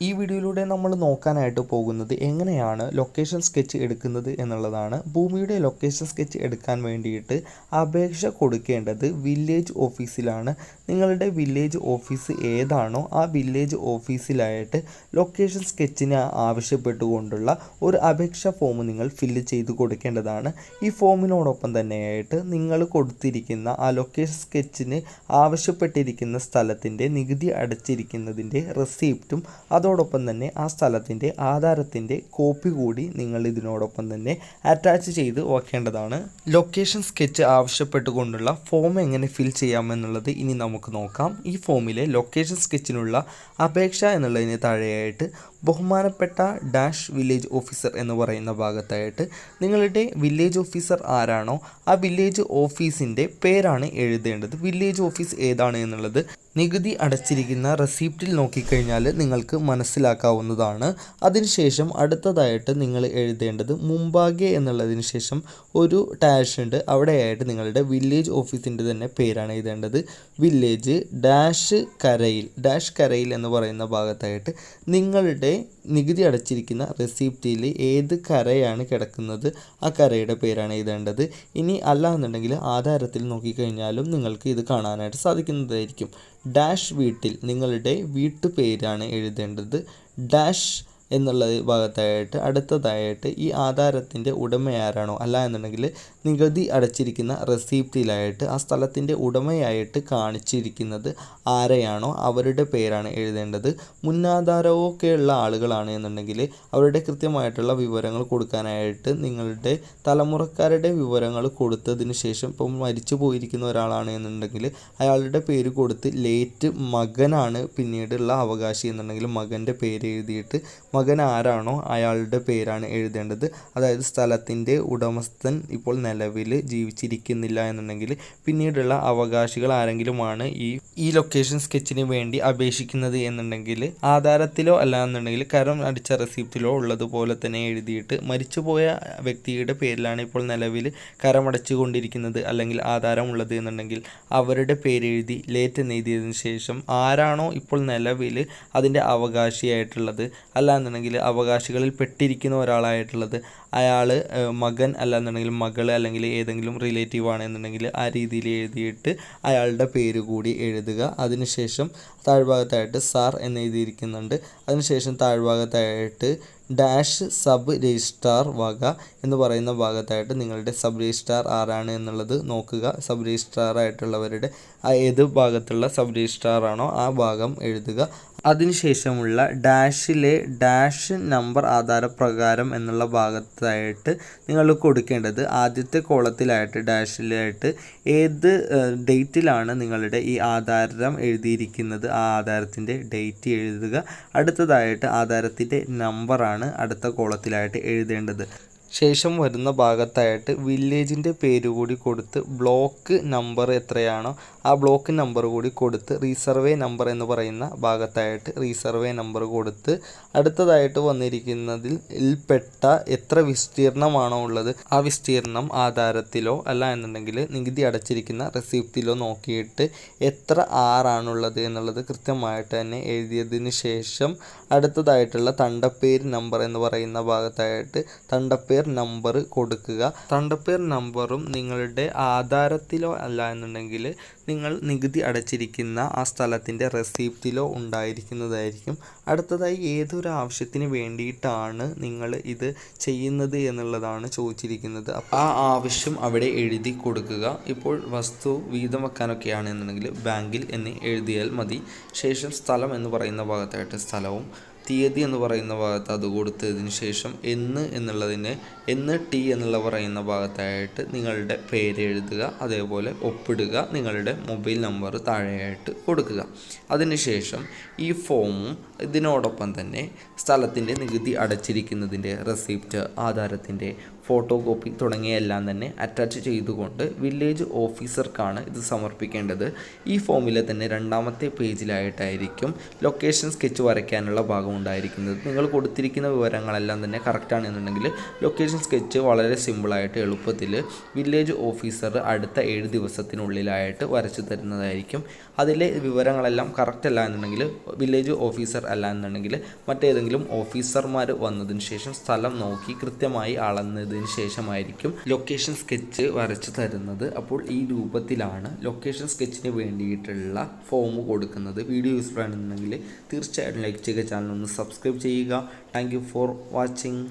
ഈ വീഡിയോയിലൂടെ നമ്മൾ നോക്കാനായിട്ട് പോകുന്നത് എങ്ങനെയാണ് ലൊക്കേഷൻ സ്കെച്ച് എടുക്കുന്നത് എന്നുള്ളതാണ്. ഭൂമിയുടെ ലൊക്കേഷൻ സ്കെച്ച് എടുക്കാൻ വേണ്ടിയിട്ട് അപേക്ഷ കൊടുക്കേണ്ടത് വില്ലേജ് ഓഫീസിലാണ് നിങ്ങളുടെ വില്ലേജ് ഓഫീസ് ഏതാണോ ആ വില്ലേജ് ഓഫീസിലായിട്ട് ലൊക്കേഷൻ സ്കെച്ചിന് ആവശ്യപ്പെട്ടുകൊണ്ടുള്ള ഒരു അപേക്ഷ ഫോം നിങ്ങൾ ഫില്ല് ചെയ്ത് കൊടുക്കേണ്ടതാണ്. ഈ ഫോമിനോടൊപ്പം തന്നെയായിട്ട് നിങ്ങൾ കൊടുത്തിരിക്കുന്ന ആ ലൊക്കേഷൻ സ്കെച്ചിന് ആവശ്യപ്പെട്ടിരിക്കുന്ന സ്ഥലത്തിന്റെ നികുതി അടച്ചിരിക്കുന്നതിന്റെ റെസീപ്റ്റും അതോടൊപ്പം തന്നെ ആ സ്ഥലത്തിന്റെ ആധാരത്തിന്റെ കോപ്പി കൂടി നിങ്ങൾ ഇതിനോടൊപ്പം തന്നെ അറ്റാച്ച് ചെയ്ത് വെക്കേണ്ടതാണ്. ലൊക്കേഷൻ സ്കെച്ച് ആവശ്യപ്പെട്ടുകൊണ്ടുള്ള ഫോം എങ്ങനെ ഫിൽ ചെയ്യാമെന്നുള്ളത് ഇനി നമുക്ക് നോക്കാം. ഈ ഫോമിലെ ലൊക്കേഷൻ സ്കെച്ചിനുള്ള അപേക്ഷ എന്നുള്ളതിന് താഴെയായിട്ട് ബഹുമാനപ്പെട്ട ഡാഷ് വില്ലേജ് ഓഫീസർ എന്ന് പറയുന്ന ഭാഗത്തായിട്ട് നിങ്ങളുടെ വില്ലേജ് ഓഫീസർ ആരാണോ ആ വില്ലേജ് ഓഫീസിന്റെ പേരാണ് എഴുതേണ്ടത്. വില്ലേജ് ഓഫീസ് ഏതാണ് എന്നുള്ളത് നികുതി അടച്ചിരിക്കുന്ന റെസീപ്റ്റിൽ നോക്കിക്കഴിഞ്ഞാൽ നിങ്ങൾക്ക് മനസ്സിലാക്കാവുന്നതാണ്. അതിനുശേഷം അടുത്തതായിട്ട് നിങ്ങൾ എഴുതേണ്ടത് മുമ്പാകെ എന്നുള്ളതിന് ശേഷം ഒരു ഡാഷ് ഉണ്ട്. അവിടെയായിട്ട് നിങ്ങളുടെ വില്ലേജ് ഓഫീസിന്റെ തന്നെ പേരാണ് എഴുതേണ്ടത്. വില്ലേജ് ഡാഷ് കരയിൽ. ഡാഷ് കരയിൽ എന്ന് പറയുന്ന ഭാഗത്തായിട്ട് നിങ്ങളുടെ നികുതി അടച്ചിരിക്കുന്ന റെസിപ്റ്റിയിൽ ഏത് കരയാണ് കിടക്കുന്നത്? ആ കരയുടെ പേരാണ് എഴുതേണ്ടത്. ഇനി അല്ല എന്നുണ്ടെങ്കിൽ ആധാരത്തിൽ നോക്കിക്കഴിഞ്ഞാലും നിങ്ങൾക്ക് ഇത് കാണാനായിട്ട് സാധിക്കുന്നതായിരിക്കും. ഡാഷ് വീട്ടിൽ നിങ്ങളുടെ വീട്ടുപേരാണ് എഴുതേണ്ടത്. ഡാഷ് എന്നുള്ള ഭാഗത്തായിട്ട് അടുത്തതായിട്ട് ഈ ആധാരത്തിന്റെ ഉടമയാരാണോ? അല്ല എന്നുണ്ടെങ്കിൽ നികുതി അടച്ചിരിക്കുന്ന റെസീപ്റ്റിലായിട്ട് ആ സ്ഥലത്തിന്റെ ഉടമയായിട്ട് കാണിച്ചിരിക്കുന്നത് ആരെയാണോ അവരുടെ പേരാണ് എഴുതേണ്ടത്. മുന്നാധാരമൊക്കെ ഉള്ള ആളുകളാണ് എന്നുണ്ടെങ്കിൽ അവരുടെ കൃത്യമായിട്ടുള്ള വിവരങ്ങൾ കൊടുക്കാനായിട്ട് നിങ്ങളുടെ തലമുറക്കാരുടെ വിവരങ്ങൾ കൊടുത്തതിന് ശേഷം ഇപ്പം മരിച്ചു പോയിരിക്കുന്ന ഒരാളാണ് എന്നുണ്ടെങ്കിൽ അയാളുടെ പേര് കൊടുത്ത് ലേറ്റ് മകനാണ് പിന്നീടുള്ള അവകാശി എന്നുണ്ടെങ്കിൽ മകന്റെ പേര് എഴുതിയിട്ട് മകൻ ആരാണോ അയാളുടെ പേരാണ് എഴുതേണ്ടത്. അതായത് സ്ഥലത്തിന്റെ ഉടമസ്ഥൻ ഇപ്പോൾ നിലവിൽ ജീവിച്ചിരിക്കുന്നില്ല എന്നുണ്ടെങ്കിൽ പിന്നീടുള്ള അവകാശികൾ ആരെങ്കിലുമാണ് ഈ ഈ ലൊക്കേഷൻ സ്കെച്ചിന് വേണ്ടി അപേക്ഷിക്കുന്നത് എന്നുണ്ടെങ്കിൽ ആധാരത്തിലോ അല്ല എന്നുണ്ടെങ്കിൽ കരം അടിച്ച റെസിപ്റ്റിലോ ഉള്ളതുപോലെ തന്നെ എഴുതിയിട്ട് മരിച്ചുപോയ വ്യക്തിയുടെ പേരിലാണ് ഇപ്പോൾ നിലവിൽ കരമടച്ചുകൊണ്ടിരിക്കുന്നത് അല്ലെങ്കിൽ ആധാരം ഉള്ളത് എന്നുണ്ടെങ്കിൽ അവരുടെ പേരെഴുതി ലേറ്റ് എന്ന് എഴുതിയതിനു ശേഷം ആരാണോ ഇപ്പോൾ നിലവിൽ അതിന്റെ അവകാശിയായിട്ടുള്ളത്. അല്ല എന്നുണ്ടെങ്കിൽ അവകാശികളിൽ പെട്ടിരിക്കുന്ന ഒരാളായിട്ടുള്ളത്. അയാൾ മകൻ അല്ല എന്നുണ്ടെങ്കിൽ മകൾ അല്ലെങ്കിൽ ഏതെങ്കിലും റിലേറ്റീവ് ആണ് എന്നുണ്ടെങ്കിൽ ആ രീതിയിൽ എഴുതിയിട്ട് അയാളുടെ പേര് കൂടി എഴുതുക. അതിനുശേഷം താഴ്ഭാഗത്തായിട്ട് സാർ എന്ന് എഴുതിയിരിക്കുന്നുണ്ട്. അതിനുശേഷം താഴ്ഭാഗത്തായിട്ട് ഡാഷ് സബ് രജിസ്ട്രാർ വക എന്ന് പറയുന്ന ഭാഗത്തായിട്ട് നിങ്ങളുടെ സബ് രജിസ്ട്രാർ ആരാണ് എന്നുള്ളത് നോക്കുക. സബ് രജിസ്ട്രാർ ആയിട്ടുള്ളവരുടെ ഏത് ഭാഗത്തുള്ള സബ് രജിസ്ട്രാർ ആണോ ആ ഭാഗം എഴുതുക. അതിനുശേഷമുള്ള ഡാഷിലെ ഡാഷ് നമ്പർ ആധാരപ്രകാരം എന്നുള്ള ഭാഗത്തായിട്ട് നിങ്ങൾ കൊടുക്കേണ്ടത് ആദ്യത്തെ കോളത്തിലായിട്ട് ഡാഷിലായിട്ട് ഏത് ഡേറ്റിലാണ് നിങ്ങളുടെ ഈ ആധാരം എഴുതിയിരിക്കുന്നത്? ആ ആധാരത്തിന്റെ ഡേറ്റ് എഴുതുക. അടുത്തതായിട്ട് ആധാരത്തിന്റെ നമ്പറാണ് അടുത്ത കോളത്തിലായിട്ട് എഴുതേണ്ടത്. ശേഷം വരുന്ന ഭാഗത്തായിട്ട് വില്ലേജിന്റെ പേര് കൂടി കൊടുത്ത് ബ്ലോക്ക് നമ്പർ എത്രയാണോ ആ ബ്ലോക്ക് നമ്പർ കൂടി കൊടുത്ത് റീസർവേ നമ്പർ എന്ന് പറയുന്ന ഭാഗത്തായിട്ട് റീസർവേ നമ്പർ കൊടുത്ത് അടുത്തതായിട്ട് വന്നിരിക്കുന്നതിൽ പെട്ട എത്ര വിസ്തീർണമാണോ ഉള്ളത് ആ വിസ്തീർണം ആധാരത്തിലോ അല്ല എന്നുണ്ടെങ്കിൽ നികുതി അടച്ചിരിക്കുന്ന റെസിപ്റ്റിലോ നോക്കിയിട്ട് എത്ര ആറാണുള്ളത് എന്നുള്ളത് കൃത്യമായിട്ട് തന്നെ എഴുതിയതിന് ശേഷം അടുത്തതായിട്ടുള്ള തണ്ടപ്പേര് നമ്പർ എന്ന് പറയുന്ന ഭാഗത്തായിട്ട് തണ്ടപ്പേർ നമ്പർ കൊടുക്കുക. തണ്ടപ്പേർ നമ്പറും നിങ്ങളുടെ ആധാരത്തിലോ അല്ല എന്നുണ്ടെങ്കിൽ നിങ്ങൾ നികുതി അടച്ചിരിക്കുന്ന ആ സ്ഥലത്തിന്റെ റെസീപ്റ്റിലോ ഉണ്ടായിരിക്കുന്നതായിരിക്കും. അടുത്തതായി ഏതൊരു ആവശ്യത്തിന് വേണ്ടിയിട്ടാണ് നിങ്ങൾ ഇത് ചെയ്യുന്നത് എന്നുള്ളതാണ് ചോദിച്ചിരിക്കുന്നത്. ആ ആവശ്യം അവിടെ എഴുതി കൊടുക്കുക. ഇപ്പോൾ വസ്തു വീതം വെക്കാനൊക്കെയാണ് എന്നുണ്ടെങ്കിൽ ബാങ്കിൽ എന്ന് എഴുതിയാൽ മതി. ശേഷം സ്ഥലം എന്ന് പറയുന്ന ഭാഗത്തായിട്ട് സ്ഥലവും തീയതി എന്ന് പറയുന്ന ഭാഗത്ത് അത് കൊടുത്തതിന് ശേഷം എന്ന് എന്നുള്ളതിന് എന്ന് ടി എന്നുള്ള പറയുന്ന ഭാഗത്തായിട്ട് നിങ്ങളുടെ പേര് എഴുതുക അതേപോലെ ഒപ്പിടുക നിങ്ങളുടെ മൊബൈൽ നമ്പർ താഴെയായിട്ട് കൊടുക്കുക. അതിനുശേഷം ഈ ഫോമും ഇതിനോടൊപ്പം തന്നെ സ്ഥലത്തിന്റെ നികുതി അടച്ചിരിക്കുന്നതിന്റെ റെസിപ്റ്റ് ആധാരത്തിന്റെ ഫോട്ടോ കോപ്പി തുടങ്ങിയ എല്ലാം തന്നെ അറ്റാച്ച് ചെയ്തുകൊണ്ട് വില്ലേജ് ഓഫീസർക്കാണ് ഇത് സമർപ്പിക്കേണ്ടത്. ഈ ഫോമിലെ തന്നെ രണ്ടാമത്തെ പേജിലായിട്ടായിരിക്കും ലൊക്കേഷൻ സ്കെച്ച് വരയ്ക്കാനുള്ള ഭാഗം ഉണ്ടായിരിക്കുന്നത്. നിങ്ങൾ കൊടുത്തിരിക്കുന്ന വിവരങ്ങളെല്ലാം തന്നെ കറക്റ്റാണ് എന്നുണ്ടെങ്കിൽ ലൊക്കേഷൻ സ്കെച്ച് വളരെ സിമ്പിളായിട്ട് എളുപ്പത്തിൽ വില്ലേജ് ഓഫീസർ അടുത്ത ഏഴ് ദിവസത്തിനുള്ളിലായിട്ട് വരച്ചു തരുന്നതായിരിക്കും. അതിലെ വിവരങ്ങളെല്ലാം കറക്റ്റ് അല്ല എന്നുണ്ടെങ്കിൽ വില്ലേജ് ഓഫീസർ അല്ല എന്നുണ്ടെങ്കിൽ മറ്റേതെങ്കിലും ഓഫീസർമാർ വന്നതിന് ശേഷം സ്ഥലം നോക്കി കൃത്യമായി അളന്നതിന് ശേഷമായിരിക്കും ലൊക്കേഷൻ സ്കെച്ച് വരച്ചു തരുന്നത്. അപ്പോൾ ഈ രൂപത്തിലാണ് ലൊക്കേഷൻ സ്കെച്ചിന് വേണ്ടിയിട്ടുള്ള ഫോം കൊടുക്കുന്നത്. വീഡിയോ യൂസ്ഫുൾ ആണെന്നുണ്ടെങ്കിൽ തീർച്ചയായിട്ടും ലൈക്ക് ചെയ്യുക. ചാനൽ ഒന്ന് സബ്സ്ക്രൈബ് ചെയ്യുക. Thank for watching